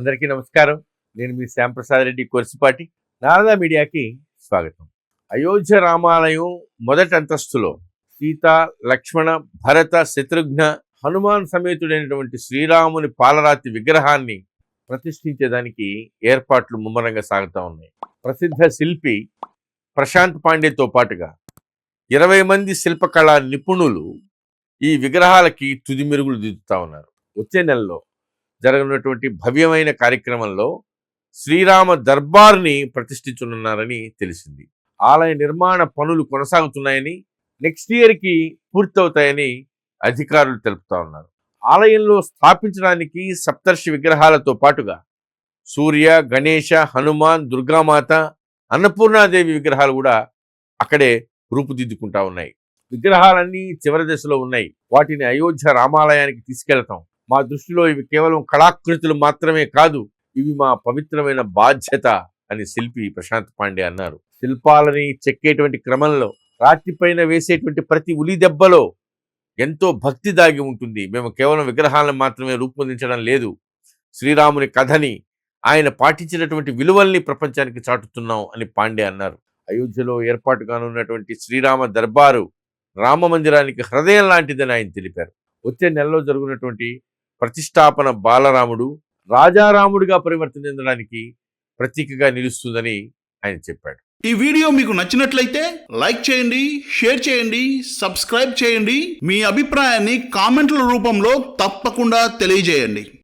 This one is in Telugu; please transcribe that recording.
అందరికీ నమస్కారం. నేను మీ శ్యాంప్రసాద్ రెడ్డి కొరిసిపాటి. నారదా మీడియాకి స్వాగతం. అయోధ్య రామాలయం మొదటి అంతస్తులో సీత లక్ష్మణ భరత శత్రుఘ్న హనుమాన్ సమేతుడైనటువంటి శ్రీరాముని పాలరాతి విగ్రహాన్ని ప్రతిష్ఠించేదానికి ఏర్పాట్లు ముమ్మరంగా సాగుతూ ఉన్నాయి. ప్రసిద్ధ శిల్పి ప్రశాంత్ పాండేతో పాటుగా ఇరవై మంది శిల్పకళా నిపుణులు ఈ విగ్రహాలకి తుది మెరుగులు దిద్దుతా ఉన్నారు. వచ్చే నెలలో జరగనున్నటువంటి భవ్యమైన కార్యక్రమంలో శ్రీరామ దర్బార్ని ప్రతిష్ఠించనున్నారని తెలిసింది. ఆలయ నిర్మాణ పనులు కొనసాగుతున్నాయని నెక్స్ట్ ఇయర్కి పూర్తవుతాయని అధికారులు తెలుపుతా ఉన్నారు. ఆలయంలో స్థాపించడానికి సప్తర్షి విగ్రహాలతో పాటుగా సూర్య గణేష హనుమాన్ దుర్గామాత అన్నపూర్ణాదేవి విగ్రహాలు కూడా అక్కడే రూపుదిద్దుకుంటా ఉన్నాయి. విగ్రహాలన్నీ చివరి దశలో ఉన్నాయి. వాటిని అయోధ్య రామాలయానికి తీసుకెళ్తాం. మా దృష్టిలో ఇవి కేవలం కళాకృతులు మాత్రమే కాదు ఇవి మా పవిత్రమైన బాధ్యత అని శిల్పి ప్రశాంత్ పాండే అన్నారు. శిల్పాలని చెక్కేటువంటి క్రమంలో రాతిపైన వేసేటువంటి ప్రతి ఉలి దెబ్బలో ఎంతో భక్తి దాగి ఉంటుంది. మేము కేవలం విగ్రహాలను మాత్రమే రూపొందించడం లేదు. శ్రీరాముని కథని ఆయన పాటించినటువంటి విలువల్ని ప్రపంచానికి చాటుతున్నాం అని పాండే అన్నారు. అయోధ్యలో ఏర్పాటు కానున్నటువంటి శ్రీరామ దర్బారు రామ మందిరానికి హృదయం లాంటిదని ఆయన తెలిపారు. వచ్చే నెలలో జరుగునటువంటి ప్రతిష్టాపన బాలరాముడు రాజారాముడిగా పరివర్తన చెందడానికి ప్రతీకగా నిలుస్తుందని ఆయన చెప్పాడు. ఈ వీడియో మీకు నచ్చినట్లయితే లైక్ చేయండి షేర్ చేయండి సబ్స్క్రైబ్ చేయండి. మీ అభిప్రాయాన్ని కామెంట్ల రూపంలో తప్పకుండా తెలియజేయండి.